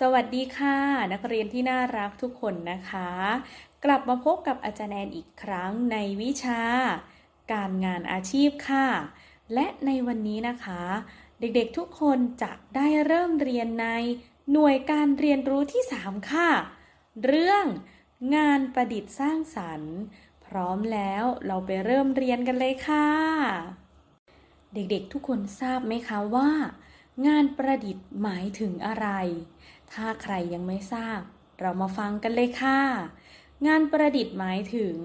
สวัสดีค่ะ นักเรียนที่น่ารักทุกคนนะคะ กลับมาพบกับอาจารย์แอนอีกครั้งในวิชา การงานอาชีพค่ะ และในวันนี้นะคะ เด็กๆทุกคนจะได้เริ่มเรียนในหน่วยการเรียนรู้ที่ 3 ค่ะ เรื่องงานประดิษฐ์สร้างสรรค์ พร้อมแล้วเราไปเริ่มเรียนกันเลยค่ะ เด็กๆทุกคนทราบไหมคะว่า งานประดิษฐ์หมายถึงอะไร ถ้าใครยังไม่ทราบ เรามาฟังกันเลยค่ะ งานประดิษฐ์หมายถึง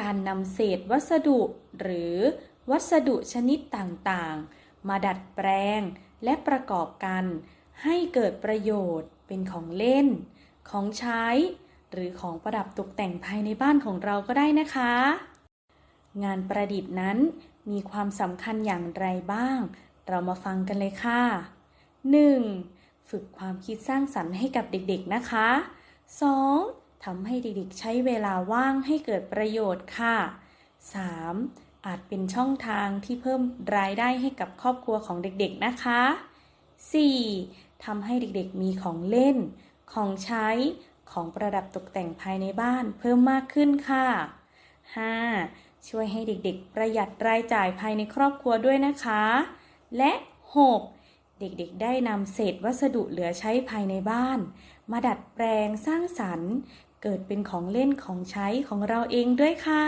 การนำเศษวัสดุ หรือวัสดุชนิดต่างๆ มาดัดแปลงและประกอบกัน ให้เกิดประโยชน์เป็นของเล่น ของใช้ หรือของประดับตกแต่งภายในบ้านของเราก็ได้นะคะ งานประดิษฐ์นั้นมีความสำคัญอย่างไรบ้าง เรามาฟังกันเลยค่ะ 1. ฝึกความคิดสร้างสรรค์ให้กับเด็กๆนะคะ 2. ทำให้เด็กๆใช้เวลาว่างให้เกิดประโยชน์ค่ะ 3. อาจเป็นช่องทางที่เพิ่มรายได้ให้กับครอบครัวของเด็กๆนะคะ 4. ทำให้เด็กๆมีของเล่น ของใช้ ของประดับตกแต่งภายในบ้านเพิ่มมากขึ้นค่ะ 5. ช่วยให้เด็กๆ ประหยัดรายจ่ายภายในครอบครัวด้วยนะคะ และ 6. เด็กๆ ได้นำเศษวัสดุเหลือใช้ภายในบ้าน มาดัดแปลงสร้างสรรค์ เกิดเป็นของเล่นของใช้ของเราเองด้วยค่ะ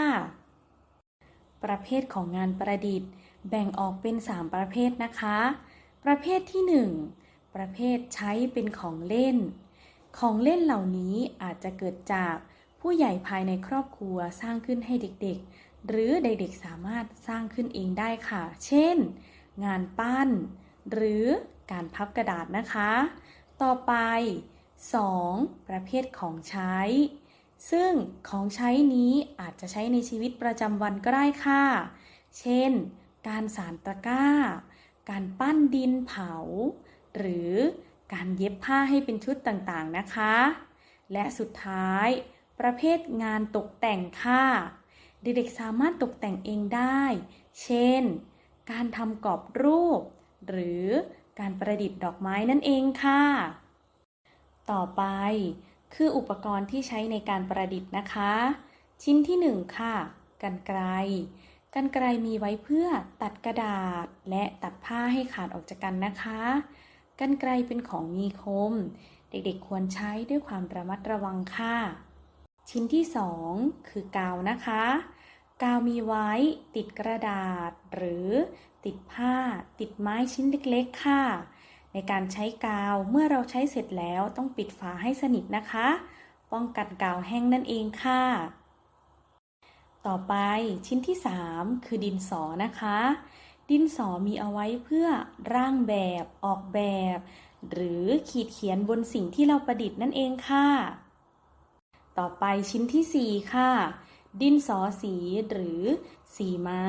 ประเภทของงานประดิษฐ์ แบ่งออกเป็น 3 ประเภทนะคะ ประเภทที่ 1 ประเภทใช้เป็นของเล่น ของเล่นเหล่านี้อาจจะเกิดจากผู้ใหญ่ภายในครอบครัวสร้างขึ้นให้เด็กๆ หรือเด็กๆสามารถสร้างขึ้นเองได้ค่ะ เช่น งานปั้น หรือการพับกระดาษนะคะ ต่อไป 2. ประเภทของใช้ ซึ่งของใช้นี้อาจจะใช้ในชีวิตประจำวันก็ได้ค่ะ เช่น การสานตะกร้า การปั้นดินเผา หรือการเย็บผ้าให้เป็นชุดต่างๆนะคะ และสุดท้าย ประเภทงานตกแต่งค่ะ เด็กๆสามารถตกแต่งเองได้ เช่น การทำกรอบรูป หรือการประดิษฐ์ดอกไม้นั่นเองค่ะ ต่อไปคืออุปกรณ์ที่ใช้ในการประดิษฐ์นะคะ ชิ้นที่ 1 ค่ะ กันไกรกันไกรมีไว้เพื่อตัดกระดาษและตัดผ้าให้ขาดออกจากกันนะคะ กันไกรเป็นของมีคม เด็กๆควรใช้ด้วยความระมัดระวังค่ะ ชิ้นที่ 2 คือกาวนะคะ กาวมีไว้ติดกระดาษ หรือติดผ้า ติดไม้ชิ้นเล็กๆ ค่ะ ในการใช้กาวเมื่อเราใช้เสร็จแล้วต้องปิดฝาให้สนิทนะคะ ป้องกันกาวแห้งนั่นเองค่ะ ต่อไปชิ้นที่ 3 คือดินสอนะคะ ดินสอมีเอาไว้เพื่อร่างแบบออกแบบ หรือขีดเขียนบนสิ่งที่เราประดิษฐ์นั่นเองค่ะ ต่อไปชิ้นที่ 4 ค่ะ ดินสอสีหรือ สีไม้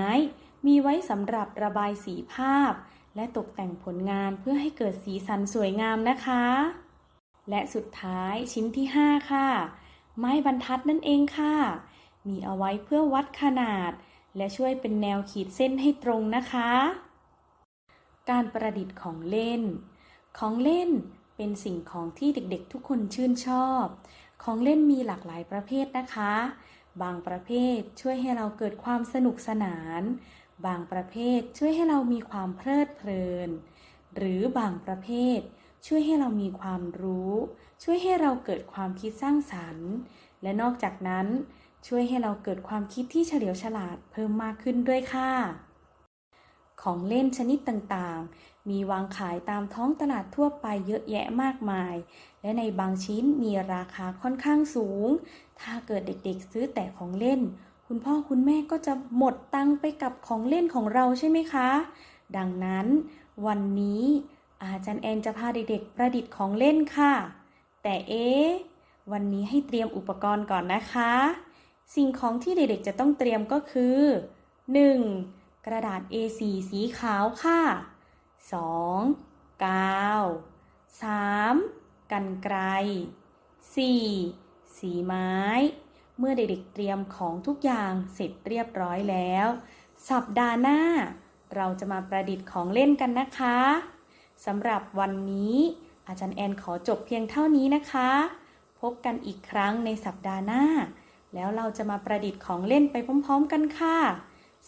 มีไว้สำหรับระบายสีภาพ และตกแต่งผลงานเพื่อให้เกิดสีสันสวยงามนะคะ และสุดท้ายชิ้นที่ 5 ค่ะ ไม้บรรทัดนั่นเองค่ะ มีเอาไว้เพื่อวัดขนาด และช่วยเป็นแนวขีดเส้นให้ตรงนะคะ การประดิษฐ์ของเล่น ของเล่นเป็นสิ่งของที่เด็กๆ ทุกคนชื่นชอบ ของเล่นมีหลากหลายประเภทนะคะ บางประเภทช่วยให้เราเกิดความสนุกสนาน บางประเภทช่วยให้เรามีความเพลิดเพลิน หรือบางประเภท ช่วยให้เรามีความรู้ ช่วยให้เราเกิดความคิดสร้างสรรค์ และนอกจากนั้นช่วยให้เราเกิดความคิดที่เฉลียวฉลาดเพิ่มมากขึ้นด้วยค่ะ ของเล่นชนิดต่างๆ มีวางขายตามท้องตลาดทั่วไปเยอะแยะมากมาย และในบางชิ้นมีราคาค่อนข้างสูง ถ้าเกิดเด็กๆซื้อแต่ของเล่น คุณพ่อคุณแม่ก็จะหมดตังไปกับของเล่นของเราใช่ไหมคะ ดังนั้นวันนี้อาจารย์แอนจะพาเด็กๆประดิษฐ์ของเล่นค่ะ แต่เอ๊ะวันนี้ให้เตรียมอุปกรณ์ก่อนนะคะ สิ่งของที่เด็กๆจะต้องเตรียมก็คือ 1. กระดาษ A4 สีขาวค่ะ 2. กาว 3. กันไกร 4. สีไม้ เมื่อเด็กๆเตรียมของทุกอย่างเสร็จเรียบร้อยแล้ว สัปดาห์หน้า เราจะมาประดิษฐ์ของเล่นกันนะคะสำหรับวันนี้ อาจารย์แอนขอจบเพียงเท่านี้นะคะ พบกันอีกครั้งในสัปดาห์หน้า แล้วเราจะมาประดิษฐ์ของเล่นไปพร้อมๆกันค่ะ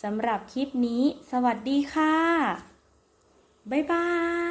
สำหรับคลิปนี้ สวัสดีค่ะ 拜拜。